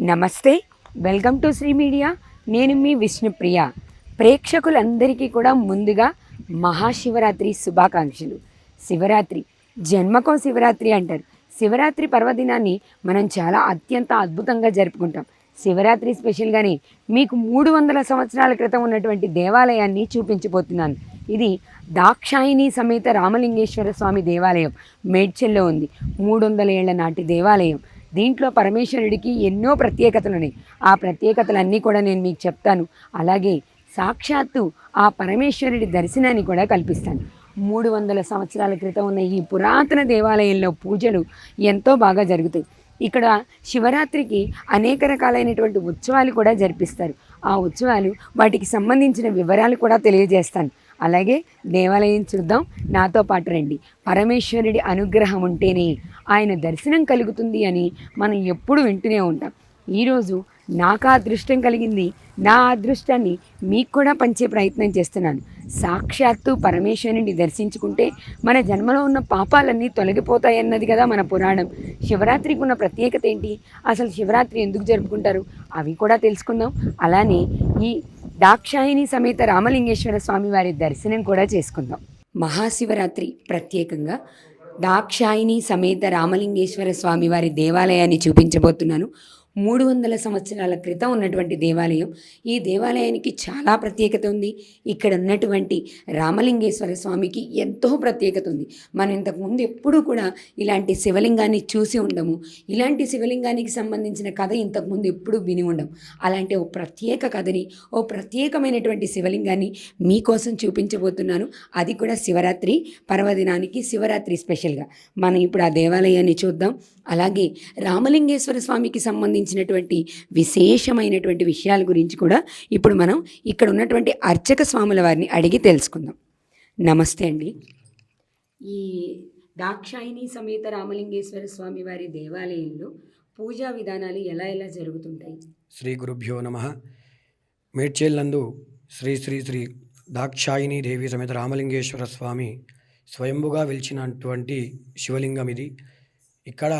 నమస్తే welcome to Shri media. నేను మీ విష్ణుప్రియ. ప్రేక్షకులందరికీ కూడా ముందుగా మహాశివరాత్రి శుభాకాంక్షలు. శివరాత్రి జన్మకో శివరాత్రి అంటారు. శివరాత్రి పర్వదినాన్ని మనం చాలా అత్యంత అద్భుతంగా జరుపుకుంటాం. శివరాత్రి స్పెషల్గానే మీకు మూడు వందల సంవత్సరాల క్రితం ఉన్నటువంటి దేవాలయాన్ని చూపించబోతున్నాను. ఇది దాక్షాయిని సమేత రామలింగేశ్వర స్వామి దేవాలయం మేడ్చల్లో ఉంది. మూడు వందల ఏళ్ళ నాటి దేవాలయం. దీంట్లో పరమేశ్వరుడికి ఎన్నో ప్రత్యేకతలు ఉన్నాయి ఆ ప్రత్యేకతలన్నీ కూడా నేను మీకు చెప్తాను. అలాగే సాక్షాత్తు ఆ పరమేశ్వరుడి దర్శనాన్ని కూడా కల్పిస్తాను. మూడు వందల సంవత్సరాల క్రితం ఉన్న ఈ పురాతన దేవాలయంలో పూజలు ఎంతో బాగా జరుగుతాయి. ఇక్కడ శివరాత్రికి అనేక రకాలైనటువంటి ఉత్సవాలు కూడా జరిపిస్తారు. ఆ ఉత్సవాలు వాటికి సంబంధించిన వివరాలు కూడా తెలియజేస్తాను. అలాగే దేవాలయం చూద్దాం. నాతో పాటు రండి. పరమేశ్వరుడి అనుగ్రహం ఉంటేనే ఆయన దర్శనం కలుగుతుంది అని మనం ఎప్పుడు వింటూనే ఉంటాం. ఈరోజు నాకు ఆ అదృష్టం కలిగింది. నా అదృష్టాన్ని మీకు కూడా పంచే ప్రయత్నం చేస్తున్నాను. సాక్షాత్తు పరమేశ్వరుని దర్శించుకుంటే మన జన్మలో ఉన్న పాపాలన్నీ తొలగిపోతాయన్నది కదా మన పురాణం. శివరాత్రికి ఉన్న ప్రత్యేకత ఏంటి? అసలు శివరాత్రి ఎందుకు జరుపుకుంటారు? అవి కూడా తెలుసుకుందాం. అలానే ఈ దాక్షాయిని సమేత రామలింగేశ్వర స్వామి వారి దర్శనం కూడా చేసుకుందాం. మహాశివరాత్రి ప్రత్యేకంగా దాక్షాయిని సమేత రామలింగేశ్వర స్వామి వారి దేవాలయాన్ని చూపించబోతున్నాను. మూడు వందల సంవత్సరాల క్రితం ఉన్నటువంటి దేవాలయం. ఈ దేవాలయానికి చాలా ప్రత్యేకత ఉంది. ఇక్కడ ఉన్నటువంటి రామలింగేశ్వర స్వామికి ఎంతో ప్రత్యేకత ఉంది. మనం ఇంతకుముందు ఎప్పుడూ కూడా ఇలాంటి శివలింగాన్ని చూసి ఉండము. ఇలాంటి శివలింగానికి సంబంధించిన కథ ఇంతకుముందు ఎప్పుడూ విని ఉండం అలాంటి ఓ ప్రత్యేక కథని ఓ ప్రత్యేకమైనటువంటి శివలింగాన్ని మీకోసం చూపించబోతున్నాను. అది కూడా శివరాత్రి పర్వదినానికి శివరాత్రి స్పెషల్గా. మనం ఇప్పుడు ఆ దేవాలయాన్ని చూద్దాం. అలాగే రామలింగేశ్వర స్వామికి సంబంధించి సంబంధించినటువంటి విశేషమైనటువంటి విషయాల గురించి కూడా ఇప్పుడు మనం ఇక్కడ ఉన్నటువంటి అర్చక స్వాముల వారిని అడిగి తెలుసుకుందాం. నమస్తే అండి. ఈ దాక్షాయిని సమేత రామలింగేశ్వర స్వామి వారి దేవాలయంలో పూజా విధానాలు ఎలా ఎలా జరుగుతుంటాయి? శ్రీ గురుభ్యో నమ. మేడ్చేల్నందు శ్రీ శ్రీ శ్రీ దాక్షాయిని దేవి సమేత రామలింగేశ్వర స్వామి స్వయంభుగా వెలిచినటువంటి శివలింగం ఇది. ఇక్కడ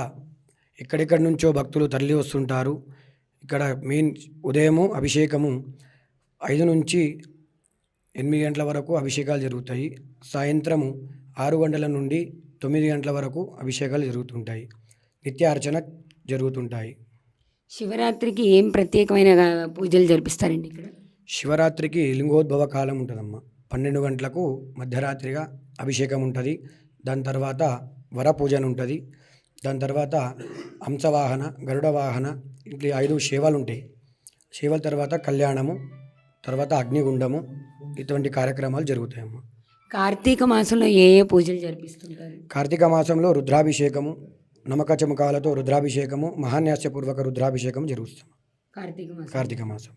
ఎక్కడెక్కడి నుంచో భక్తులు తరలి వస్తుంటారు. ఇక్కడ మెయిన్ ఉదయము అభిషేకము ఐదు నుంచి ఎనిమిది గంటల వరకు అభిషేకాలు జరుగుతాయి. సాయంత్రము ఆరు గంటల నుండి తొమ్మిది గంటల వరకు అభిషేకాలు జరుగుతుంటాయి. నిత్య అర్చన జరుగుతుంటాయి. శివరాత్రికి ఏం ప్రత్యేకమైన పూజలు జరిపిస్తారండి ఇక్కడ? శివరాత్రికి లింగోద్భవ కాలం ఉంటుందమ్మా. పన్నెండు గంటలకు మధ్యరాత్రిగా అభిషేకం ఉంటుంది. దాని తర్వాత వర పూజన ఉంటుంది. దాని తర్వాత హంసవాహన గరుడ వాహన ఇట్లా ఐదు సేవలు ఉంటాయి సేవల తర్వాత కళ్యాణము తర్వాత అగ్నిగుండము ఇటువంటి కార్యక్రమాలు జరుగుతాయమ్మా. కార్తీక మాసంలో ఏ ఏ పూజలు జరిపిస్తుంటారు? కార్తీక మాసంలో రుద్రాభిషేకము నమక చమకాలతో రుద్రాభిషేకము మహాన్యాసపూర్వక రుద్రాభిషేకం జరుగుతాం కార్తీక మాసం. కార్తీక మాసం.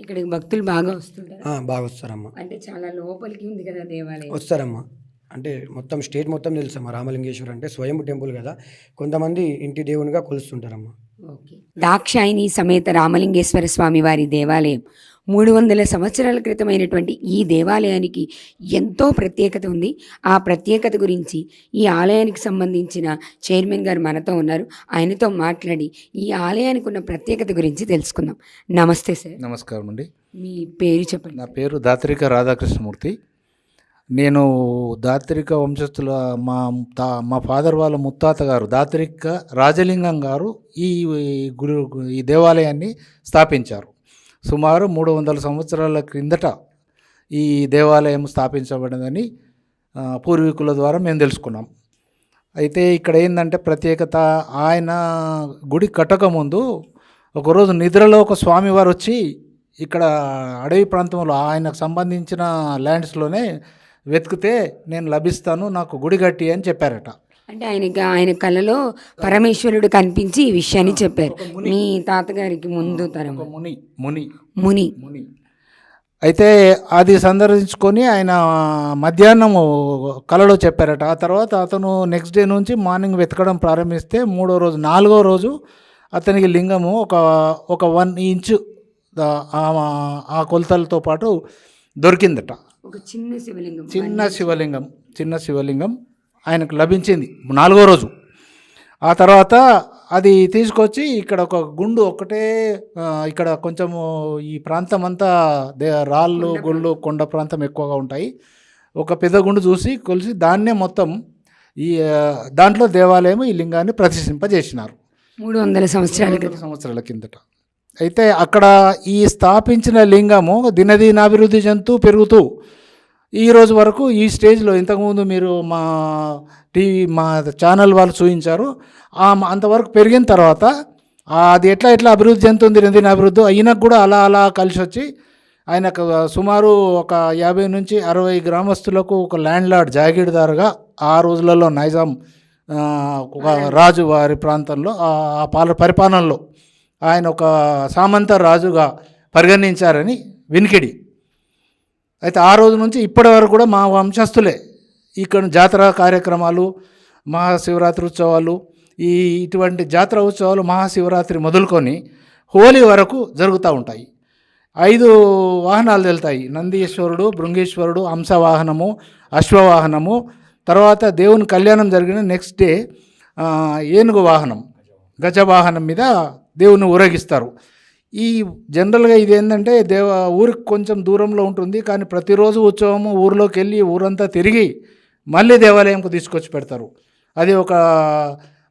ఇక్కడికి భక్తులు బాగా వస్తుంటారు? బాగా వస్తారమ్మా. అంటే చాలా లోపలికి ఉంది కదా దేవాలయం. వస్తారమ్మా. అంటే మొత్తం స్టేట్ మొత్తం తెలుసమ్మా రామలింగేశ్వర్ అంటే స్వయం టెంపుల్ కదా. కొంతమంది ఇంటి దేవునిగా కొలుస్తుంటారమ్మా. ఓకే. దాక్షాయిని సమేత రామలింగేశ్వర స్వామి వారి దేవాలయం మూడు వందల సంవత్సరాల క్రితమైనటువంటి ఈ దేవాలయానికి ఎంతో ప్రత్యేకత ఉంది. ఆ ప్రత్యేకత గురించి ఈ ఆలయానికి సంబంధించిన చైర్మన్ గారు మనతో ఉన్నారు. ఆయనతో మాట్లాడి ఈ ఆలయానికి ఉన్న ప్రత్యేకత గురించి తెలుసుకుందాం. నమస్తే సార్. నమస్కారం అండి మీ పేరు చెప్పండి నా పేరు దాత్రిక రాధాకృష్ణమూర్తి. నేను దాత్రిక వంశస్థుల మా తా మా ఫాదర్ వాళ్ళ ముత్తాత గారు దాత్రిక రాజలింగం గారు ఈ గురు ఈ దేవాలయాన్ని స్థాపించారు. సుమారు మూడు వందల సంవత్సరాల క్రిందట ఈ దేవాలయం స్థాపించబడిందని పూర్వీకుల ద్వారా మేము తెలుసుకున్నాం. అయితే ఇక్కడ ఏంటంటే ప్రత్యేకత ఆయన గుడి కట్టక ముందు ఒకరోజు నిద్రలో ఒక స్వామివారు వచ్చి ఇక్కడ అడవి ప్రాంతంలో ఆయనకు సంబంధించిన ల్యాండ్స్లోనే వెతికితే నేను లభిస్తాను నాకు గుడి కట్టి అని చెప్పారట. అంటే ఆయనకి ఆయన కళలో పరమేశ్వరుడు కనిపించి ఈ విషయాన్ని చెప్పారు. మీ తాతగారికి ముందు తరం. ముని ముని. ముని. ముని. అయితే అది సందర్శించుకొని ఆయన మధ్యాహ్నం కలలో చెప్పారట. ఆ తర్వాత అతను నెక్స్ట్ డే నుంచి మార్నింగ్ వెతకడం ప్రారంభిస్తే మూడో రోజు నాలుగో రోజు అతనికి లింగము ఒక ఒక వన్ ఇంచు ఆ కొలతలతో పాటు దొరికిందట. ఒక చిన్న శివలింగం. చిన్న శివలింగం చిన్న శివలింగం ఆయనకు లభించింది. నాలుగో రోజు. ఆ తర్వాత అది తీసుకొచ్చి ఇక్కడ ఒక గుండు ఒకటే ఇక్కడ కొంచెము ఈ ప్రాంతం అంతా దే రాళ్ళు గుళ్ళు కొండ ప్రాంతం ఎక్కువగా ఉంటాయి. ఒక పెద్ద గుండు చూసి కొలిసి దాన్నే మొత్తం ఈ దాంట్లో దేవాలయం ఈ లింగాన్ని ప్రతిష్ఠింపజేసినారు. మూడు వందల సంవత్సరాల సంవత్సరాల కిందట. అయితే అక్కడ ఈ స్థాపించిన లింగము దినదినాభివృద్ధి చెందుతూ పెరుగుతూ ఈ రోజు వరకు ఈ స్టేజ్లో ఇంతకుముందు మీరు మా టీవీ మా ఛానల్ వాళ్ళు చూపించారు. అంతవరకు పెరిగిన తర్వాత అది ఎట్లా ఎట్లా అభివృద్ధి చెందుతుంది దినదిన అభివృద్ధి అయినకు కూడా అలా అలా కలిసి వచ్చి ఆయనకు సుమారు ఒక యాభై నుంచి అరవై గ్రామస్తులకు ఒక ల్యాండ్ లార్డ్ జాగీర్దారుగా ఆ రోజులలో నైజాం ఒక రాజు వారి ప్రాంతంలో ఆ పాల పరిపాలనలో ఆయన ఒక సామంత రాజుగా పరిగణించారని వినికిడి. అయితే ఆ రోజు నుంచి ఇప్పటి వరకు కూడా మా వంశస్థులే ఇక్కడ జాతర కార్యక్రమాలు మహాశివరాత్రి ఉత్సవాలు ఈ ఇటువంటి జాతర ఉత్సవాలు మహాశివరాత్రి మొదలుకొని హోలీ వరకు జరుగుతూ ఉంటాయి. ఐదు వాహనాలు వెళ్తాయి నందీశ్వరుడు భృంగేశ్వరుడు హంసవాహనము అశ్వవాహనము తర్వాత దేవుని కళ్యాణం జరిగిన నెక్స్ట్ డే ఏనుగు వాహనం గజవాహనం మీద దేవుని ఊరేగిస్తారు. ఈ జనరల్గా ఇది ఏంటంటే దేవ ఊరికి కొంచెం దూరంలో ఉంటుంది కానీ ప్రతిరోజు ఉత్సవము ఊరిలోకి వెళ్ళి ఊరంతా తిరిగి మళ్ళీ దేవాలయంకు తీసుకొచ్చి పెడతారు. అది ఒక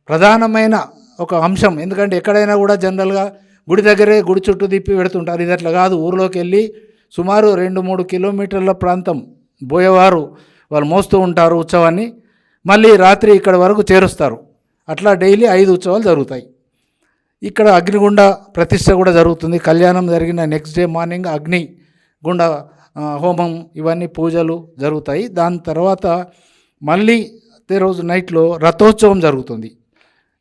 ప్రధానమైన ఒక అంశం. ఎందుకంటే ఎక్కడైనా కూడా జనరల్గా గుడి దగ్గరే గుడి చుట్టూ తిప్పి పెడుతుంటారు. ఇది అట్లా కాదు. ఊరిలోకి వెళ్ళి సుమారు రెండు మూడు కిలోమీటర్ల ప్రాంతం బోయేవారు వాళ్ళు మోస్తూ ఉంటారు ఉత్సవాన్ని. మళ్ళీ రాత్రి ఇక్కడ వరకు చేరుస్తారు. అట్లా డైలీ ఐదు ఉత్సవాలు జరుగుతాయి. ఇక్కడ అగ్నిగుండ ప్రతిష్ట కూడా జరుగుతుంది. కళ్యాణం జరిగిన నెక్స్ట్ డే మార్నింగ్ అగ్ని గుండ హోమం ఇవన్నీ పూజలు జరుగుతాయి. దాని తర్వాత మళ్ళీ అదే రోజు నైట్లో రథోత్సవం జరుగుతుంది.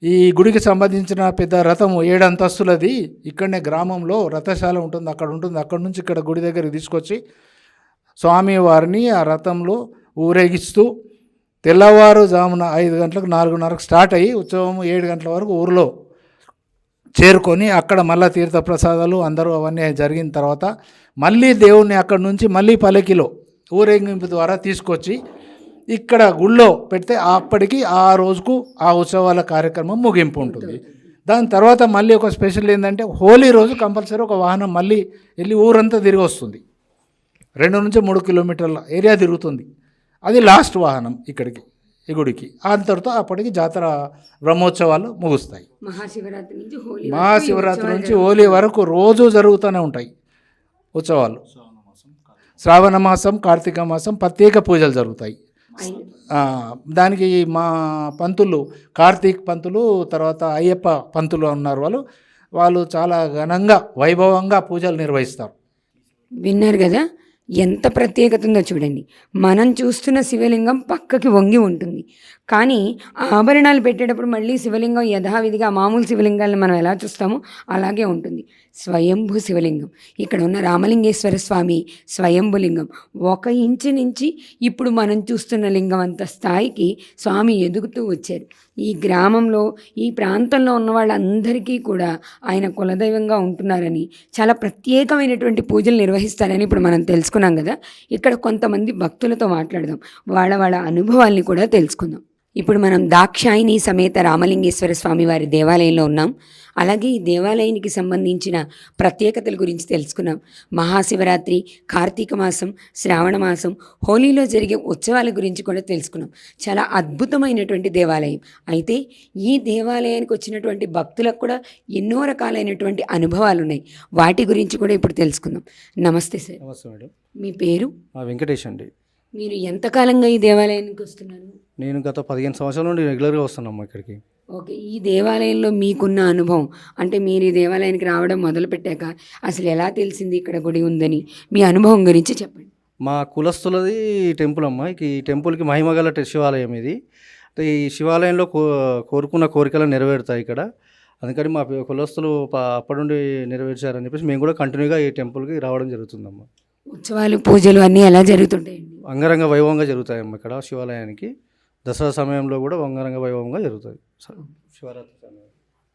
ఈ గుడికి సంబంధించిన పెద్ద రథము ఏడు అంతస్తులది. ఇక్కడనే గ్రామంలో రథశాల ఉంటుంది. అక్కడ ఉంటుంది. అక్కడ నుంచి ఇక్కడ గుడి దగ్గరికి తీసుకొచ్చి స్వామి వారిని ఆ రథంలో ఊరేగిస్తూ తెల్లవారుజామున ఐదు గంటలకు నాలుగున్నరకు స్టార్ట్ అయ్యి ఉత్సవం ఏడు గంటల వరకు ఊరిలో చేరుకొని అక్కడ మళ్ళా తీర్థ ప్రసాదాలు అందరూ అవన్నీ జరిగిన తర్వాత మళ్ళీ దేవుణ్ణి అక్కడి నుంచి మళ్ళీ పల్లకిలో ఊరేగింపు ద్వారా తీసుకొచ్చి ఇక్కడ గుళ్ళో పెడితే అప్పటికి ఆ రోజుకు ఆ ఉత్సవాల కార్యక్రమం ముగింపు ఉంటుంది. దాని తర్వాత మళ్ళీ ఒక స్పెషల్ ఏంటంటే హోలీ రోజు కంపల్సరీ ఒక వాహనం మళ్ళీ వెళ్ళి ఊరంతా తిరిగి వస్తుంది. రెండు నుంచి మూడు కిలోమీటర్ల ఏరియా తిరుగుతుంది. అది లాస్ట్ వాహనం ఇక్కడికి. ఈ గుడికి. అంతటితో అప్పటికి జాతర బ్రహ్మోత్సవాలు ముగుస్తాయి. మహాశివరాత్రి నుంచి హోలీ మహాశివరాత్రి నుంచి హోలీ వరకు రోజు జరుగుతూనే ఉంటాయి ఉత్సవాలు. శ్రావణ మాసం కార్తీక మాసం ప్రత్యేక పూజలు జరుగుతాయి. దానికి మా పంతులు కార్తీక్ పంతులు తర్వాత అయ్యప్ప పంతులు ఉన్నారు వాళ్ళు. వాళ్ళు చాలా ఘనంగా వైభవంగా పూజలు నిర్వహిస్తారు. విన్నారు కదా? ఎంత ప్రత్యేకత ఉందో చూడండి. మనం చూస్తున్న శివలింగం పక్కకి వంగి ఉంటుంది. కానీ ఆభరణాలు పెట్టేటప్పుడు మళ్ళీ శివలింగం యథావిధిగా మామూలు శివలింగాలను మనం ఎలా చూస్తామో అలాగే ఉంటుంది. స్వయంభూ శివలింగం. ఇక్కడ ఉన్న రామలింగేశ్వర స్వామి స్వయంభులింగం ఒక ఇంచు నుంచి ఇప్పుడు మనం చూస్తున్న లింగం అంత స్థాయికి స్వామి ఎదుగుతూ వచ్చారు. ఈ గ్రామంలో ఈ ప్రాంతంలో ఉన్న వాళ్ళందరికీ కూడా ఆయన కులదైవంగా ఉంటున్నారని చాలా ప్రత్యేకమైనటువంటి పూజలు నిర్వహిస్తారని ఇప్పుడు మనం తెలుసుకున్నాం కదా. ఇక్కడ కొంతమంది భక్తులతో మాట్లాడదాం. వాళ్ళ వాళ్ళ అనుభవాల్ని కూడా తెలుసుకుందాం. ఇప్పుడు మనం దాక్షాయిని సమేత రామలింగేశ్వర స్వామి వారి దేవాలయంలో ఉన్నాం. అలాగే ఈ దేవాలయానికి సంబంధించిన ప్రత్యేకతల గురించి తెలుసుకున్నాం. మహాశివరాత్రి కార్తీక మాసం శ్రావణ మాసం హోలీలో జరిగే ఉత్సవాల గురించి కూడా తెలుసుకున్నాం. చాలా అద్భుతమైనటువంటి దేవాలయం. అయితే ఈ దేవాలయానికి వచ్చినటువంటి భక్తులకు కూడా ఎన్నో రకాలైనటువంటి అనుభవాలు ఉన్నాయి. వాటి గురించి కూడా ఇప్పుడు తెలుసుకుందాం. నమస్తే సార్. నమస్తే మేడం. మీ పేరు? వెంకటేష్ అండి. మీరు ఎంతకాలంగా ఈ దేవాలయానికి వస్తున్నారు? నేను గత పదిహేను సంవత్సరాల నుండి రెగ్యులర్గా వస్తున్నాము ఇక్కడికి. ఓకే ఈ దేవాలయంలో మీకున్న అనుభవం అంటే మీరు ఈ దేవాలయానికి రావడం మొదలుపెట్టాక అసలు ఎలా తెలిసింది ఇక్కడ గుడి ఉందని? మీ అనుభవం గురించి చెప్పండి. మా కులస్తులది టెంపుల్ అమ్మ ఈ టెంపుల్కి మహిమగల శివాలయం ఇది. అంటే ఈ శివాలయంలో కో కోరుకున్న కోరికలు నెరవేరుతాయి ఇక్కడ. అందుకని మా కులస్తులు అప్పటి నుండి నెరవేర్చారని చెప్పేసి మేము కూడా కంటిన్యూగా ఈ టెంపుల్కి రావడం జరుగుతుందమ్మా. ఉత్సవాలు పూజలు అన్నీ ఎలా జరుగుతుంటాయండి అంగరంగ వైభవంగా జరుగుతాయమ్మ ఇక్కడ శివాలయానికి. దసరా సమయంలో కూడా అంగరంగ వైభవంగా జరుగుతాయి. స- శివరాత్రి సమయం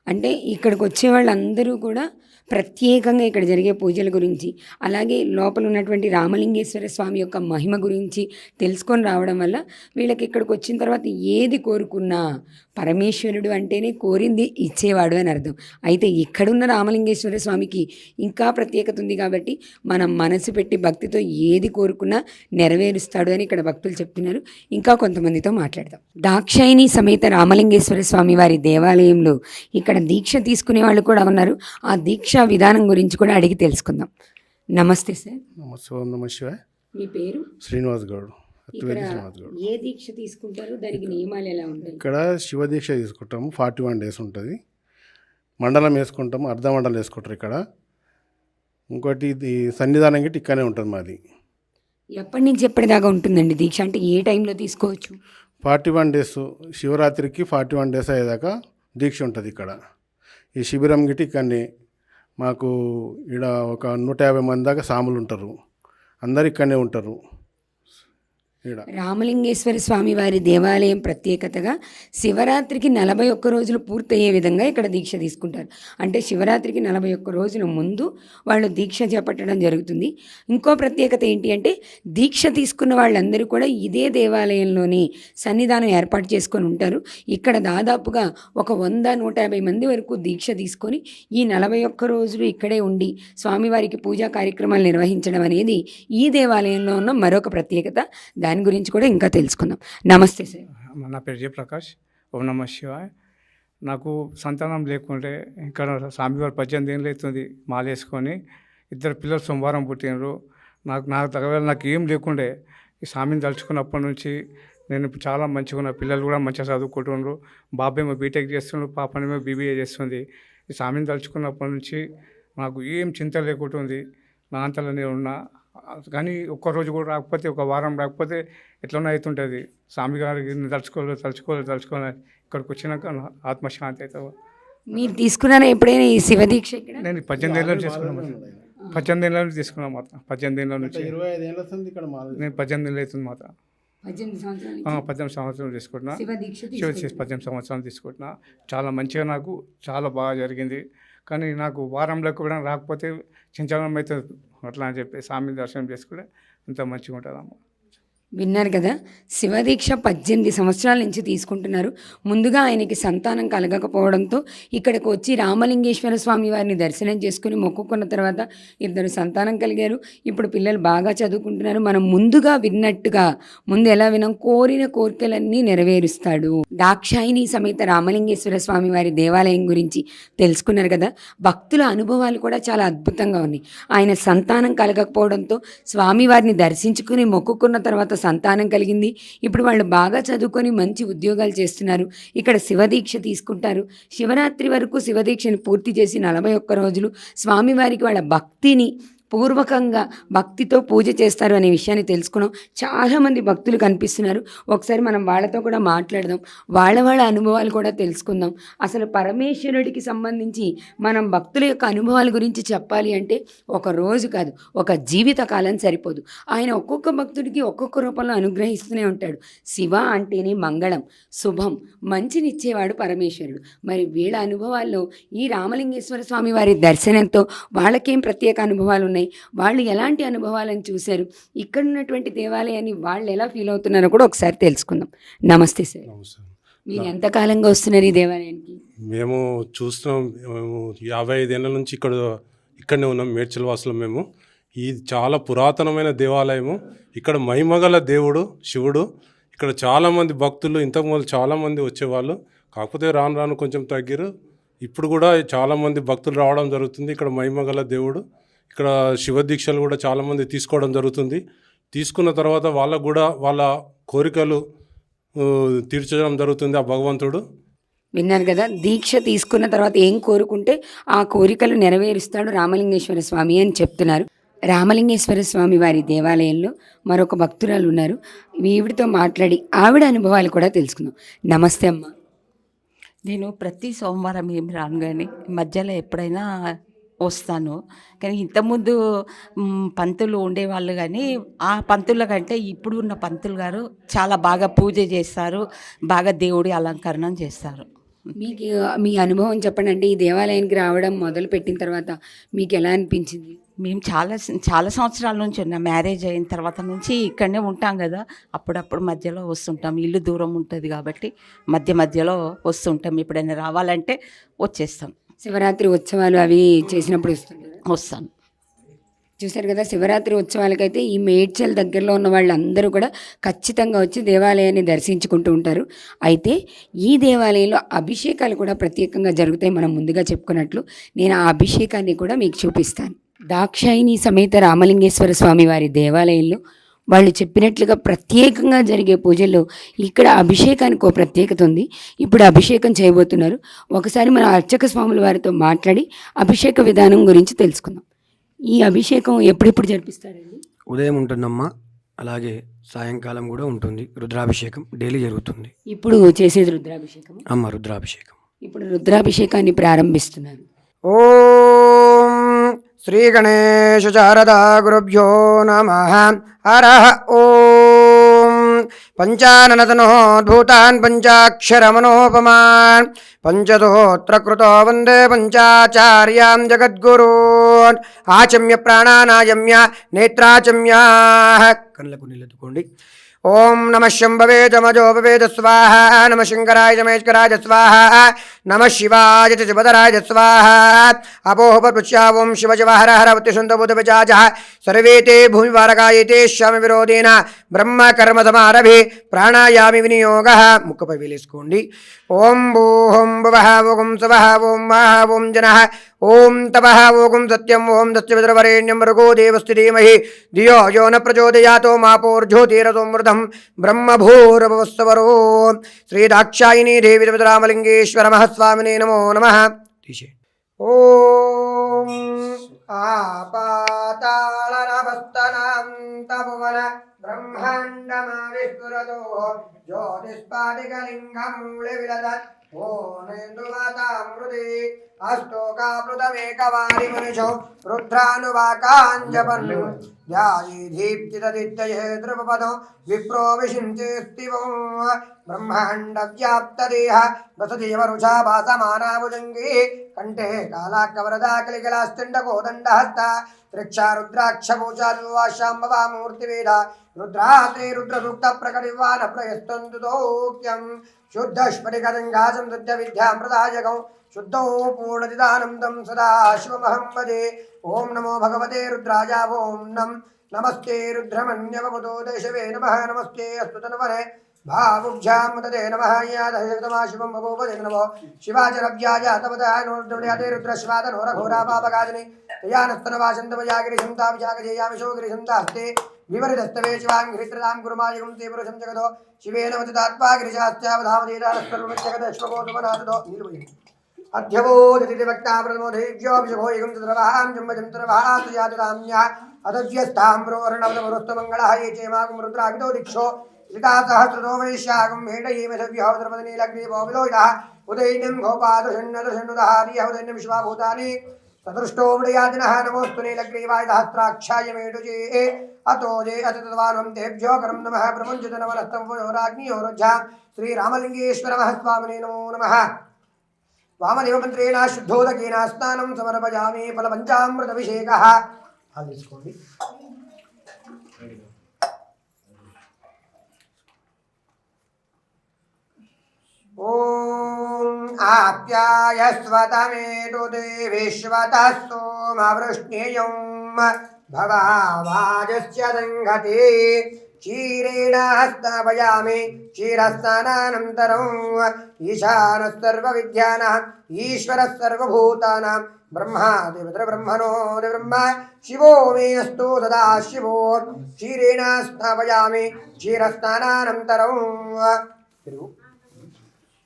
అంటే ఇక్కడికి వచ్చే వాళ్ళందరూ కూడా ప్రత్యేకంగా ఇక్కడ జరిగే పూజల గురించి అలాగే లోపల ఉన్నటువంటి రామలింగేశ్వర స్వామి యొక్క మహిమ గురించి తెలుసుకొని రావడం వల్ల వీళ్ళకి ఇక్కడికి వచ్చిన తర్వాత ఏది కోరుకున్నా పరమేశ్వరుడు అంటేనే కోరింది ఇచ్చేవాడు అని అర్థం. అయితే ఇక్కడున్న రామలింగేశ్వర స్వామికి ఇంకా ప్రత్యేకత ఉంది కాబట్టి మనం మనసు పెట్టి భక్తితో ఏది కోరుకున్నా నెరవేరుస్తాడు అని ఇక్కడ భక్తులు చెప్తున్నారు. ఇంకా కొంతమందితో మాట్లాడదాం. దాక్షాయిని సమేత రామలింగేశ్వర స్వామి వారి దేవాలయంలో ఇక్కడ దీక్ష తీసుకునే వాళ్ళు కూడా ఉన్నారు. ఆ దీక్ష విధానం గురించి కూడా అడిగి తెలుసుకుందాం. నమస్తే సార్. నమస్తే ఓం నమ శివాయ్. మీ పేరు? శ్రీనివాస్ గౌడ్ ఏ దీక్ష తీసుకుంటారు? దానికి నియమాలు ఎలా ఉంటాయి? ఇక్కడ శివ దీక్ష తీసుకుంటాము ఫార్టీ వన్ డేస్ ఉంటుంది. మండలం వేసుకుంటాము అర్ధ మండలం వేసుకుంటారు ఇక్కడ. ఇంకోటి ఇది సన్నిధానం గిట్ట ఇక్కడనే ఉంటుంది మాది. ఎప్పటి నుంచి ఎప్పటిదాకా ఉంటుందండి దీక్ష? అంటే ఏ టైంలో తీసుకోవచ్చు? ఫార్టీ వన్ డేస్ శివరాత్రికి ఫార్టీ వన్ డేస్ అయ్యేదాకా దీక్ష ఉంటుంది ఇక్కడ. ఈ శిబిరం గిట్ట ఇక్కడనే మాకు ఇక్కడ ఒక నూట యాభై మంది దాకా సాములు ఉంటారు. అందరు ఇక్కడనే ఉంటారు. రామలింగేశ్వర స్వామి వారి దేవాలయం ప్రత్యేకతగా శివరాత్రికి నలభై ఒక్క రోజులు పూర్తయ్యే విధంగా ఇక్కడ దీక్ష తీసుకుంటారు. అంటే శివరాత్రికి నలభై ఒక్క రోజుల ముందు వాళ్ళు దీక్ష చేపట్టడం జరుగుతుంది. ఇంకో ప్రత్యేకత ఏంటి అంటే దీక్ష తీసుకున్న వాళ్ళందరూ కూడా ఇదే దేవాలయంలోనే సన్నిధానం ఏర్పాటు చేసుకొని ఉంటారు. ఇక్కడ దాదాపుగా ఒక వంద నూట యాభై మంది వరకు దీక్ష తీసుకొని ఈ నలభై ఒక్క రోజులు ఇక్కడే ఉండి స్వామివారికి పూజా కార్యక్రమాలు నిర్వహించడం అనేది ఈ దేవాలయంలో ఉన్న మరొక ప్రత్యేకత. దాని గురించి కూడా ఇంకా తెలుసుకుందాం. నమస్తే సార్. నా పేరు జయప్రకాష్ ఓం నమ శివాయ్. నాకు సంతానం లేకుంటే ఇక్కడ స్వామివారి పద్దెనిమిది ఏళ్ళు అవుతుంది మాలేసుకొని ఇద్దరు పిల్లలు సోమవారం పుట్టినరు నాకు నాకు తగవేళ నాకు ఏం లేకుండే ఈ స్వామిని తలుచుకున్నప్పటి నుంచి నేను చాలా మంచిగా ఉన్న పిల్లలు కూడా మంచిగా చదువుకుంటున్నారు బాబాయ్ బీటెక్ చేస్తుండ్రు పాపనేమో బీబీఏ చేస్తుంది. ఈ స్వామిని తలుచుకున్నప్పటి నుంచి నాకు ఏం చింత లేకుండా ఉంది నా అంతలో నేను ఉన్నా. కానీ ఒక్క రోజు కూడా రాకపోతే ఒక వారం రాకపోతే ఎట్లనో అవుతుంటుంది స్వామి గారికి తలుచుకోలేదు తలుచుకోలేదు తలుచుకోలేదు ఇక్కడికి వచ్చినాక ఆత్మశాంతి అవుతుంది మీరు తీసుకున్నారా ఎప్పుడైనా ఈ శివ దీక్ష ఇక్కడ? నేను పద్దెనిమిది ఏళ్ళ నుంచి తీసుకున్నాను మాత పద్దెనిమిది ఏళ్ళ నుంచి తీసుకున్నాను మాత పద్దెనిమిది ఏళ్ళ నుంచి. ఇరవై ఐదు ఏళ్ళ సంది ఇక్కడ మాల నేను పద్దెనిమిది ఏళ్ళు అవుతుంది మాత పద్దెనిమిది సంవత్సరాలు ఆ, పద్దెనిమిది సంవత్సరాలు తీసుకుంటున్నా. శివ పద్దెనిమిది సంవత్సరాలు తీసుకుంటున్నా. చాలా మంచిగా నాకు చాలా బాగా జరిగింది. కానీ నాకు వారంలో కూడా రాకపోతే చించడం అవుతుంది అట్లా అని చెప్పి స్వామి దర్శనం చేసుకుంటే అంత మంచిగా ఉంటుంది అమ్మ విన్నారు కదా. శివదీక్ష పద్దెనిమిది సంవత్సరాల నుంచి తీసుకుంటున్నారు. ముందుగా ఆయనకి సంతానం కలగకపోవడంతో ఇక్కడికి వచ్చి రామలింగేశ్వర స్వామి వారిని దర్శనం చేసుకుని మొక్కుకున్న తర్వాత ఇద్దరు సంతానం కలిగారు. ఇప్పుడు పిల్లలు బాగా చదువుకుంటున్నారు. మనం ముందుగా విన్నట్టుగా ముందు ఎలా వినం కోరిన కోరికలన్నీ నెరవేరుస్తాడు. దాక్షాయిని సమేత రామలింగేశ్వర స్వామి వారి దేవాలయం గురించి తెలుసుకున్నారు కదా. భక్తుల అనుభవాలు కూడా చాలా అద్భుతంగా ఉన్నాయి. ఆయన సంతానం కలగకపోవడంతో స్వామివారిని దర్శించుకుని మొక్కుకున్న తర్వాత సంతానం కలిగింది. ఇప్పుడు వాళ్ళు బాగా చదువుకొని మంచి ఉద్యోగాలు చేస్తున్నారు. ఇక్కడ శివదీక్ష తీసుకుంటారు. శివరాత్రి వరకు శివదీక్షను పూర్తి చేసి నలభై ఒక్క రోజులు స్వామివారికి వాళ్ళ భక్తిని పూర్వకంగా భక్తితో పూజ చేస్తారు అనే విషయాన్ని తెలుసుకున్నాం. చాలామంది భక్తులు కనిపిస్తున్నారు. ఒకసారి మనం వాళ్ళతో కూడా మాట్లాడదాం. వాళ్ళ వాళ్ళ అనుభవాలు కూడా తెలుసుకుందాం. అసలు పరమేశ్వరుడికి సంబంధించి మనం భక్తుల యొక్క అనుభవాల గురించి చెప్పాలి అంటే ఒక రోజు కాదు ఒక జీవిత కాలం సరిపోదు. ఆయన ఒక్కొక్క భక్తుడికి ఒక్కొక్క రూపంలో అనుగ్రహిస్తూనే ఉంటాడు. శివ అంటేనే మంగళం శుభం మంచినిచ్చేవాడు పరమేశ్వరుడు. మరి వీళ్ళ అనుభవాల్లో ఈ రామలింగేశ్వర స్వామి వారి దర్శనంతో వాళ్ళకేం ప్రత్యేక అనుభవాలు ఉన్నాయి? వాళ్ళు ఎలాంటి అనుభవాలను చూశారు? ఇక్కడ ఉన్నటువంటి దేవాలయాన్ని వాళ్ళు ఎలా ఫీల్ అవుతున్నారో కూడా ఒకసారి తెలుసుకుందాం. నమస్తే సార్. మీరు ఎంతకాలంగా వస్తున్నారు ఈ దేవాలయానికి? మేము చూస్తున్నాం మేము యాభై ఐదేళ్ళ నుంచి ఇక్కడ ఇక్కడనే ఉన్నాం మేడ్చల్ వాసులం మేము. ఇది చాలా పురాతనమైన దేవాలయము. ఇక్కడ మహిమగల దేవుడు శివుడు. ఇక్కడ చాలామంది భక్తులు ఇంతకుముందు చాలామంది వచ్చేవాళ్ళు. కాకపోతే రాను రాను కొంచెం తగ్గిరు. ఇప్పుడు కూడా చాలామంది భక్తులు రావడం జరుగుతుంది. ఇక్కడ మహిమగల దేవుడు. ఇక్కడ శివ దీక్షలు కూడా చాలామంది తీసుకోవడం జరుగుతుంది. తీసుకున్న తర్వాత వాళ్ళకు కూడా వాళ్ళ కోరికలు తీర్చడం జరుగుతుంది ఆ భగవంతుడు. విన్నారు కదా దీక్ష తీసుకున్న తర్వాత ఏం కోరుకుంటే ఆ కోరికలు నెరవేరుస్తాడు రామలింగేశ్వర స్వామి అని చెప్తున్నారు. రామలింగేశ్వర స్వామి వారి దేవాలయంలో మరొక భక్తురాలు ఉన్నారు. ఈవిడితో మాట్లాడి ఆవిడ అనుభవాలు కూడా తెలుసుకుందాం. నమస్తే అమ్మ. నేను ప్రతి సోమవారం ఏం రాను కానీ మధ్యలో ఎప్పుడైనా వస్తాను. కానీ ఇంతకుముందు పంతులు ఉండేవాళ్ళు కానీ ఆ పంతుల కంటే ఇప్పుడు ఉన్న పంతులు గారు చాలా బాగా పూజ చేస్తారు బాగా దేవుడి అలంకరణ చేస్తారు. మీకు మీ అనుభవం చెప్పండి అంటే ఈ దేవాలయానికి రావడం మొదలు పెట్టిన తర్వాత మీకు ఎలా అనిపించింది? మేము చాలా చాలా సంవత్సరాల నుంచి ఉన్నాం. మ్యారేజ్ అయిన తర్వాత నుంచి ఇక్కడనే ఉంటాం కదా. అప్పుడప్పుడు మధ్యలో వస్తుంటాం. ఇల్లు దూరం ఉంటుంది కాబట్టి మధ్య మధ్యలో వస్తుంటాం. ఎప్పుడైనా రావాలంటే వచ్చేస్తాం. శివరాత్రి ఉత్సవాలు అవి చేసినప్పుడు వస్తుంటారు వస్తాను. చూశారు కదా శివరాత్రి ఉత్సవాలకైతే ఈ మేడ్చల్ దగ్గరలో ఉన్న వాళ్ళందరూ కూడా ఖచ్చితంగా వచ్చి దేవాలయాన్ని దర్శించుకుంటూ ఉంటారు. అయితే ఈ దేవాలయంలో అభిషేకాలు కూడా ప్రత్యేకంగా జరుగుతాయి మనం ముందుగా చెప్పుకున్నట్లు. నేను ఆ అభిషేకాన్ని కూడా మీకు చూపిస్తాను. దాక్షాయిని సమేత రామలింగేశ్వర స్వామి వారి దేవాలయంలో వాళ్ళు చెప్పినట్లుగా ప్రత్యేకంగా జరిగే పూజల్లో ఇక్కడ అభిషేకానికి ఒక ప్రత్యేకత ఉంది. ఇప్పుడు అభిషేకం చేయబోతున్నారు. ఒకసారి మన అర్చక స్వాముల వారితో మాట్లాడి అభిషేక విధానం గురించి తెలుసుకుందాం. ఈ అభిషేకం ఎప్పుడెప్పుడు జరిపిస్తారండి? ఉదయం ఉంటుందమ్మా అలాగే సాయంకాలం కూడా ఉంటుంది. రుద్రాభిషేకం డైలీ జరుగుతుంది. ఇప్పుడు చేసేది రుద్రాభిషేకం అమ్మ రుద్రాభిషేకం. ఇప్పుడు రుద్రాభిషేకాన్ని ప్రారంభిస్తున్నారు. ఓం శ్రీ గణేశ శారదా గురుభ్యో నమ హర ఓం పంచాననతనోద్భూతాన్ పంచాక్షరమనోపమాన్ పంచదోత్రకృతో వందే పంచాచార్యాం జగద్గురూన్ ఆచమ్య ప్రాణానాయమ్య నేత్రాచమ్యా కళ్ళకు నిలెత్తుకోండి ఓం నమ శంభవే జమజో భవేద స్వాహ నమ శంకరాయ జమేశ్వరాయ స్వాహ నమ శివాయ చ శివధరాయ స్వాహ అపోహపృష్యా ఓం శివ శివ హర హర ఉత్తిశుంధబుధవిజాజ సర్వే తే శ్యామ విరోధేన బ్రహ్మ కర్మ సమారభి ప్రాణాయామి వినియోగ ముక్కపై వేలేసుకోండి ఓం భూహం భువః ఓం సవః ఓం మహ ఓం జనః ఓం తపః ఓం సత్యం ఓం దస్యవిద్రవరేణ్యం భర్గో దేవస్తి ధీమహి ధియో యో న ప్రచోదయాతో మాపోర్జ్యోతిరసోమృతం బ్రహ్మభూరభవస్వరో శ్రీదాక్షాయిని దేవి రామలింగేశ్వర మహస్వామినే నమో నమ. ఓం. ఆపాతాళనవస్తనాంతభువన బ్రహ్మాండమావిస్ఫురదో జ్యోతిస్పాటికలింగం విలదత్ ఓనేందుమాతామృతి అష్టోకామృతమేకవారి మనుషో రుద్రానువాకాంజపన్ను ధ్యాయే దీప్తిదదిత్యయే ద్రుపపదో విప్రో విషించేస్తివో బ్రహ్మాండ వ్యాప్తదేహ వసదేవరుషా భాసమానాభుజంగే కంఠే కాలాకవరదా కలికలాస్తిండ కోదండహస్త త్రిక్షా రుద్రాక్ష పూజాన్వాశాంబవామూర్తివేద రుద్రాత్రి రుద్రసూక్త ప్రకటివాన ప్రయస్తంతుతోక్యం శుద్ధ స్ఫటికరంగాజం శుద్ధ విద్యామృతాయకం శుద్ధో పూర్ణజిదానందం సదా శివమహం వదే ఓం నమో భగవతే రుద్రాయ ఓం నం నమస్తే రుద్రమన్యవముదో దేశవే నమ నమస్తే అస్తు తన్వరే భావుభ్యాం తదే నమ యాదహేతమా శివం బభూపదే నమో శివాచరవ్యాయ తపదాయ నోర్ద్రవ్యాదే రుద్రశ్వాద నోరఘోరా अध्यवोदिवक्ताप्रथमोधेभ्योऽभिषभोयगं चतुर्वाहां चुम्बजं तुर्वाहासुजातुराम्या अतव्यस्ताम्बरोरणवतमरुस्तमङ्गलः ये चेमागं रुद्राभितो दिक्षो ऋतासहस्रतो वैश्यागं मेढयेमधव्यावद्रपदनीलग्रीवोविलोहितः उदैनं गोपादुषन्नदशन्नुदहार्यहुदैनं शिवाभूतानि सदृष्टो विडयादिनः नमोऽस्तु नीलग्रीवायदहस्राक्षाय मेढुजे अतो जे अततवानं तेभ्यो करं नमः प्रमुञ्चतनवनस्तं वयोराग्नियोरुझ्यां श्रीरामलिङ्गेश्वर नमः स्वामिने नमो नमः వామదేవమంత్రేణ శుద్ధోదకేన స్నానం సమర్పయామి ఫలపంచామృతభిషేకः అది తీసుకోండి ఓం ఆప్యాయస్వతమేతు దేవిశ్వతः సోమవృష్ణియం భవావాజస్య సంగతే क्षीरेण स्नापयामि क्षीरस्नानानन्तरं ईशानः सर्वविद्यानः ईश्वरः सर्वभूतानां ब्रह्मादिपितृब्रह्मणो ब्रह्म शिवो मे अस्तु सदा शिवो क्षीरेण स्नापयामि क्षीरस्नानानन्तरं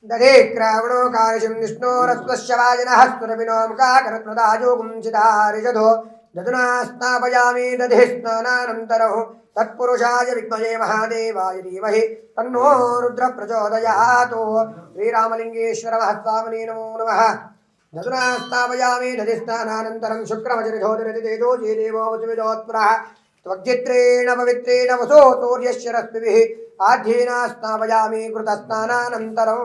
दधे क्रावणो कारिशं विष्णोरस्वस्य वाजिनः सुरभिनोमुखाकरत्नदायोगुं चिदारिजधो दधुना स्थापयामि दधि स्नानानन्तरौ तत्पुरुषाय विद्महे महादेवाय धीमहि तन्नो रुद्रप्रचोदयात् श्रीरामलिङ्गेश्वरः स्वामिने नमो नमः दधुना स्थापयामि दधि स्नानानन्तरं शुक्रमचिरजोतिरतितेजोजी देवोचिविजोत्पुरः त्वग्जित्रेण पवित्रेण वसो सूर्यस्य रश्मिभिः आध्येना स्थापयामि कृतस्नानानन्तरं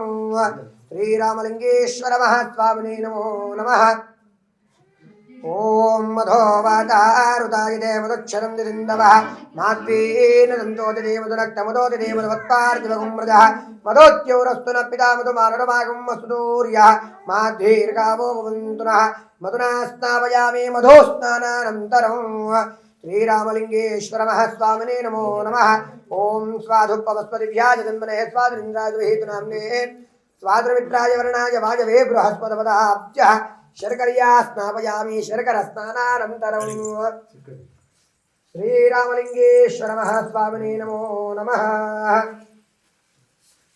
श्रीरामलिङ्गेश्वरमः स्वामिने नमो नमः మహాస్వామినే నమో నమః ఓం మధోవాతారుతాయ దేవదక్షరం నిరిందవ మాద్వీన దంతోతి దేవదునక్తమదోతి దేవదవత్పార్థివగుమ్రజ మదోత్యౌరస్తు న పితా మధుమానరమాగం వస్తుదూర్య మాధ్వీర్గావో భవంతునః మధునా స్నాపయామి మధోస్నానానంతరం శ్రీరామలింగేశ్వర మహాస్వామినే నమో నమ ఓం స్వాధుపవస్పతిభ్యాజ జన్మనే స్వాధురింద్రాజుహేతునామ్నే స్వాద్రమిత్రాయ వర్ణాయ వాజవే బృహస్పతపదాబ్జ శర్కర్యా స్నాపయామి శర్కర. స్నానానంతరం శ్రీరామలింగేశ్వర మహాస్వామినే నమో నమ.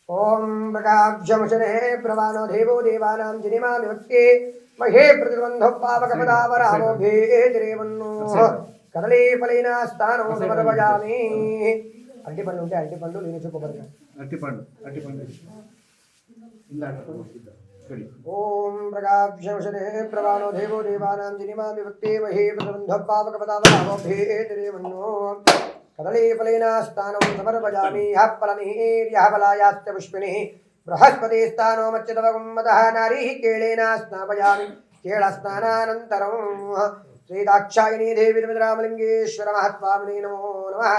ఓం ప్రకాబ్జముశనే ప్రవాణో దేవో దేవానాం జనిమా విభక్తి మహే ప్రతిబంధ పావకపదావరామో భేదిరేవన్నో కదలీ ఫలైన స్థానం సమర్పయామి. అరటి పండు ఉంటే అరటి పండు నేను చూపబడగా అట్టిపండు అట్టిపండు ఓం ప్రకాబ్జముశనే ప్రవాణో దేవో దేవానాం జనిమా విభక్తి మహే ప్రతిబంధ పావకపదావరామో భేదిరేవన్నో కదలీఫలైన స్థానం సమర్పయామి యః ఫలనిర్యः ఫలాయాశ్చ పుష్పిణిः బృహస్పతి స్థానో మచ్చతవగుమ్మతः నారీः కేళేన స్నాపయామి కేళస్నానానంతరం శ్రీదాక్షాయణీ దేవి రామలింగేశ్వర మహాత్మామిని నమో నమః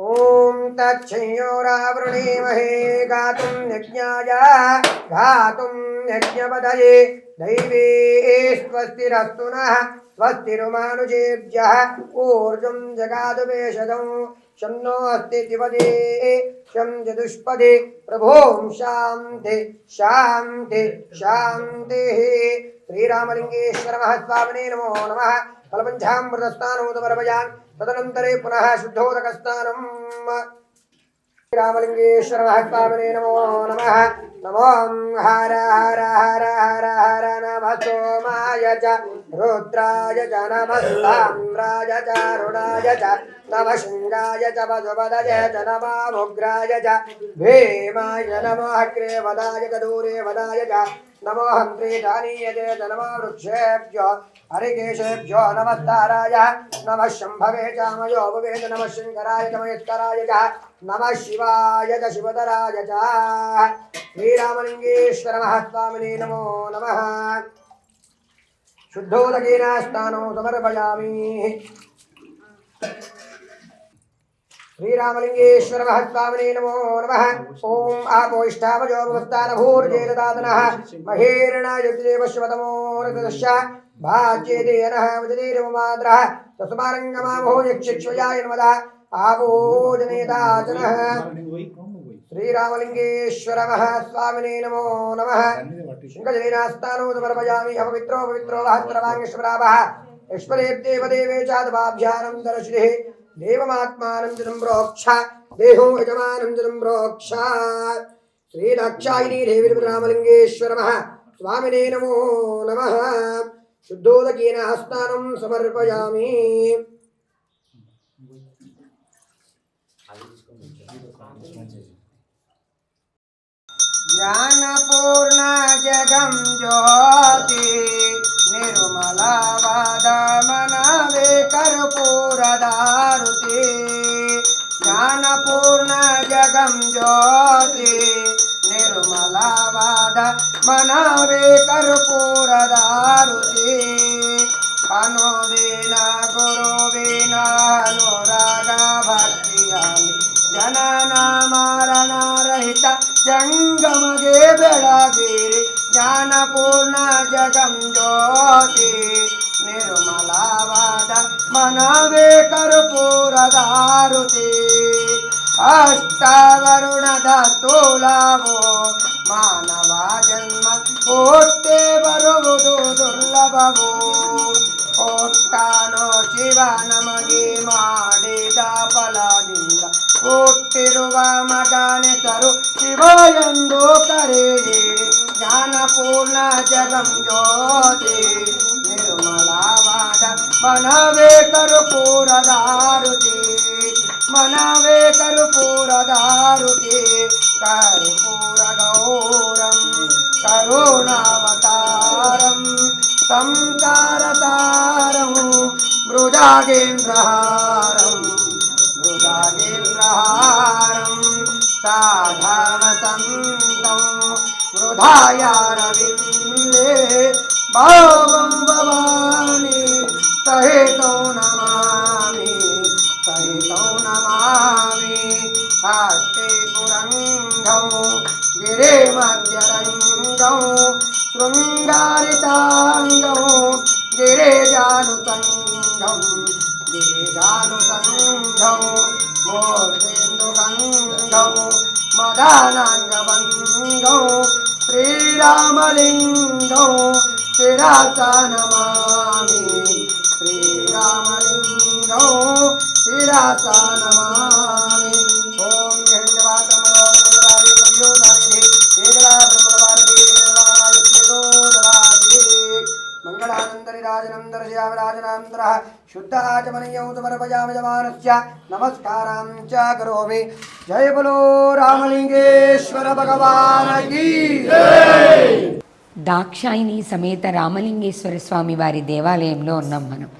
ॐ तच्छयोरावृणीमहे गातुं यज्ञाय, गातुं यज्ञपदये। दैवे स्वस्तिरस्तु नः, स्वस्तिरुमानुजेभ्यः, ऊर्जं जगादुपेशदं शं नो अस्ति द्विपदे शं चतुष्पदे प्रभों शान्ति शान्ति, शान्तिः। श्रीरामलिङ्गेश्वर महस्वामिने नमो नमः। फलपञ्चामृतस्नानोदपर्वयान् तदनन्तरे पुनः शुद्धोदकस्नानम् रामलिङ्गेश्वर महत्पावने नमो नमः। नमो हर हर हर हर हर नमः सोमाय च। रुद्राय च नमः साम्राय च, रुणाय च नमः शृङ्गाय च वधुपदय च नमः उग्राय च। भीमाय नमः, अग्रे वदाय च, दूरे वदाय च। नमो हन्त्रे दानीयते च नमो वृक्षेभ्यो हरिकेशेभ्यो नमस्ताराय नमः शम्भवे च मयो भवे च नमः शङ्कराय च महेश्वराय च नमः शिवाय च शिवतराय च श्रीरामलिङ्गेश्वर महास्वामिने नमो नमः शुद्धोदकेन स्नानो समर्पयामि श्रीरामलिङ्गेश्वर महत्वामने नमो नमः। ॐ आपोष्ठावजो भवस्तानभूर्जेतदातनः महेर्णयुतिदेवश्वतमोरतश्च भाच्येति यनः विजदेरममाद्रः तस्मारङ्गमाभो यक्षिक्ष्वयायन्वद आपोजनेताचनः श्रीरामलिङ्गेश्वर महास्वामिने नमो नमः। शङ्खजलीनास्तानोदपर्पयामि अपवित्रो पवित्रो वहस्रवाङ्गश्वरावः ईश्वरेब्देवदेवे चादवाभ्यानन्दरशिः దేవమాత్మానం ప్రోక్ష దేహో యజమానం జనం ప్రోక్ష శ్రీదాక్షాయిని దేవి రామలింగేశ్వర స్వామినే నమో నమ శుద్ధోదకీన స్నానం సమర్పయామి Thank you. ज्ञानपूर्ण जगं ज्योति निर्मलवादमनवे कर्पूरदारुते జ్ఞానపూర్ణ జగం జ్యోతి నిర్మలవాద మనవే కర్పూరదారుతి అనుదీన గురువీన అనురాగ భక్తియామి ಜನನ ಮಾರಣ ರಹಿತ ಜಂಗಮಗೆ ಬೆಳಗಿರಿ ಜ್ಞಾನಪೂರ್ಣ ಜಗಂ ಜ್ಯೋತಿ ನಿರ್ಮಲವಾದ ಮನವೇ ಕರ್ಪೂರದಾರುತಿ ಅಷ್ಟವರುಣದ ತೋಳವೋ ಮಾನವ ಜನ್ಮ ಹುಟ್ಟೆ ಬರುವುದು ದುರ್ಲಭವೋ. ಕೊಟ್ಟಾನೋ ಶಿವ ನಮಗೆ ಮಾಡಿದ ಫಲದಿಂದ ಹುಟ್ಟಿರುವ ಮಗನೆಸರು ಶಿವ ಎಂದು ಕರೆಯಿರಿ ಜ್ಞಾನಪೂರ್ಣ ಜಗಂಜ್ಯೋತಿ ನಿರ್ಮಲವಾದ ಮನವೇ ಕರುಪೂರದಾರುತಿ ಮನವೇ ಕರುಪೂರದಾರುತಿ ಕರುಪೂರ ಗೌರಂ ಕರುಣಾವತಾರಂ ಸಂಕಾರತಾರಂ ಮೃಜಾಗೇಂದ್ರಹಾರಂ మృజాగేంద్రహారం సాధనసంతం వృధాయారవిందే భావం భవాని సహితో నమామి సహితో నమామి హస్తే పురంగం గిరే మధ్యరంగం శృంగారితాంగం గిరిజానుతంగం గిరిజానుతంగం మోర్దేందుగంగం మదానాంగభంగం శ్రీరామలింగం శిరస నమామి శ్రీరామలింగం శిరస నమామి ఓం మంగళానందరి రాజనందర శ్యామరాజనాంతర శుద్ధాచమనీయౌతమరపయామయమానస్య నమస్కారం చ కరోమి. జయ బలో రామలింగేశ్వర భగవానకి దాక్షాయిని సమేత రామలింగేశ్వర స్వామి వారి దేవాలయంలో ఉన్నాం మనం.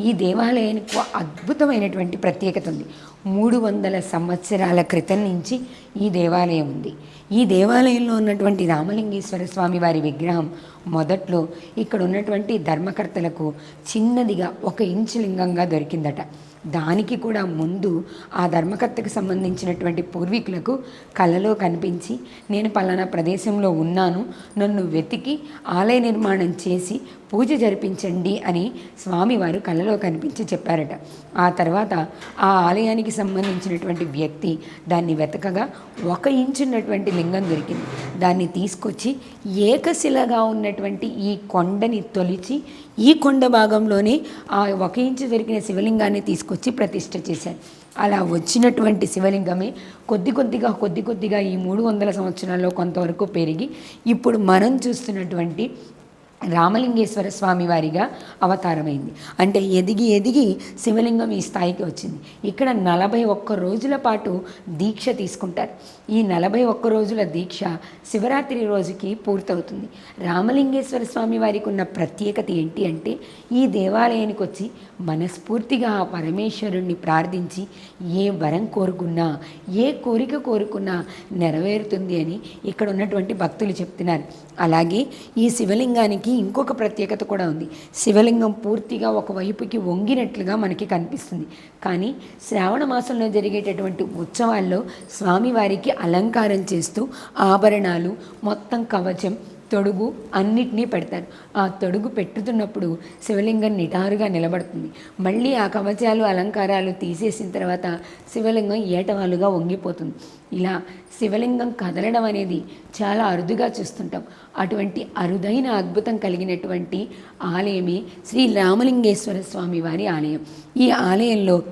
ఈ దేవాలయానికి అద్భుతమైనటువంటి ప్రత్యేకత ఉంది. మూడు వందల సంవత్సరాల క్రితం నుంచి ఈ దేవాలయం ఉంది. ఈ దేవాలయంలో ఉన్నటువంటి రామలింగేశ్వర స్వామి వారి విగ్రహం మొదట్లో ఇక్కడ ఉన్నటువంటి ధర్మకర్తలకు చిన్నదిగా ఒక ఇంచు లింగంగా దొరికిందట. దానికి కూడా ముందు ఆ ధర్మకర్తకు సంబంధించినటువంటి పూర్వీకులకు కలలో కనిపించి నేను పలానా ప్రదేశంలో ఉన్నాను నన్ను వెతికి ఆలయ నిర్మాణం చేసి పూజ జరిపించండి అని స్వామివారు కలలో కనిపించి చెప్పారట. ఆ తర్వాత ఆ ఆలయానికి సంబంధించినటువంటి వ్యక్తి దాన్ని వెతకగా ఒక ఇంచున్నటువంటి లింగం దొరికింది. దాన్ని తీసుకొచ్చి ఏకశిలగా ఉన్నటువంటి ఈ కొండని తొలిచి ఈ కొండ భాగంలోనే ఆ ఒక ఇంచు దొరికిన శివలింగాన్ని తీసుకొచ్చి ప్రతిష్ఠ చేశారు. అలా వచ్చినటువంటి శివలింగమే కొద్ది కొద్దిగా కొద్ది కొద్దిగా ఈ మూడు వందల సంవత్సరాల్లో కొంతవరకు పెరిగి ఇప్పుడు మనం చూస్తున్నటువంటి రామలింగేశ్వర స్వామి వారిగా అవతారమైంది. అంటే ఎదిగి ఎదిగి శివలింగం ఈ స్థాయికి వచ్చింది. ఇక్కడ నలభై ఒక్క రోజుల పాటు దీక్ష తీసుకుంటారు. ఈ నలభై ఒక్క రోజుల దీక్ష శివరాత్రి రోజుకి పూర్తవుతుంది. రామలింగేశ్వర స్వామి వారికి ఉన్న ప్రత్యేకత ఏంటి అంటే ఈ దేవాలయానికి వచ్చి మనస్ఫూర్తిగా ఆ పరమేశ్వరుణ్ణి ప్రార్థించి ఏ వరం కోరుకున్నా ఏ కోరిక కోరుకున్నా నెరవేరుతుంది అని ఇక్కడ ఉన్నటువంటి భక్తులు చెప్తున్నారు. అలాగే ఈ శివలింగానికి ఇంకొక ప్రత్యేకత కూడా ఉంది. శివలింగం పూర్తిగా ఒకవైపుకి వంగినట్లుగా మనకి కనిపిస్తుంది. కానీ శ్రావణ మాసంలో జరిగేటటువంటి ఉత్సవాల్లో స్వామివారికి అలంకారం చేస్తూ ఆభరణాలు మొత్తం కవచం తొడుగు అన్నిటినీ పెడతారు ఆ తొడుగు పెట్టుతున్నప్పుడు శివలింగం నిటారుగా నిలబడుతుంది. మళ్ళీ ఆ కవచాలు అలంకారాలు తీసేసిన తర్వాత శివలింగం ఏటవాలుగా వంగిపోతుంది. ఇలా శివలింగం కదలడం అనేది చాలా అరుదుగా చూస్తుంటాం. అటువంటి అరుదైన అద్భుతం కలిగినటువంటి ఆలయమే శ్రీ రామలింగేశ్వర స్వామి వారి ఆలయం. ఈ ఆలయంలో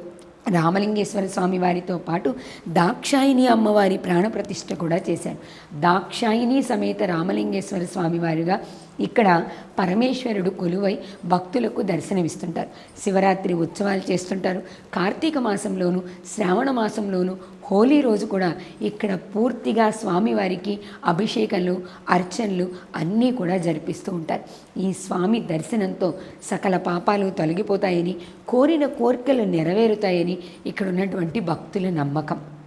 రామలింగేశ్వర స్వామి వారితో పాటు దాక్షాయిని అమ్మవారి ప్రాణప్రతిష్ఠ కూడా చేశారు. దాక్షాయిని సమేత రామలింగేశ్వర స్వామి వారిగా ఇక్కడ పరమేశ్వరుడు కొలువై భక్తులకు దర్శనమిస్తుంటారు. శివరాత్రి ఉత్సవాలు చేస్తుంటారు. కార్తీక మాసంలోను శ్రావణ మాసంలోను హోలీ రోజు కూడా ఇక్కడ పూర్తిగా స్వామివారికి అభిషేకాలు అర్చనలు అన్నీ కూడా జరిపిస్తూ ఉంటారు. ఈ స్వామి దర్శనంతో సకల పాపాలు తొలగిపోతాయని కోరిన కోరికలు నెరవేరుతాయని ఇక్కడ ఉన్నటువంటి భక్తుల నమ్మకం.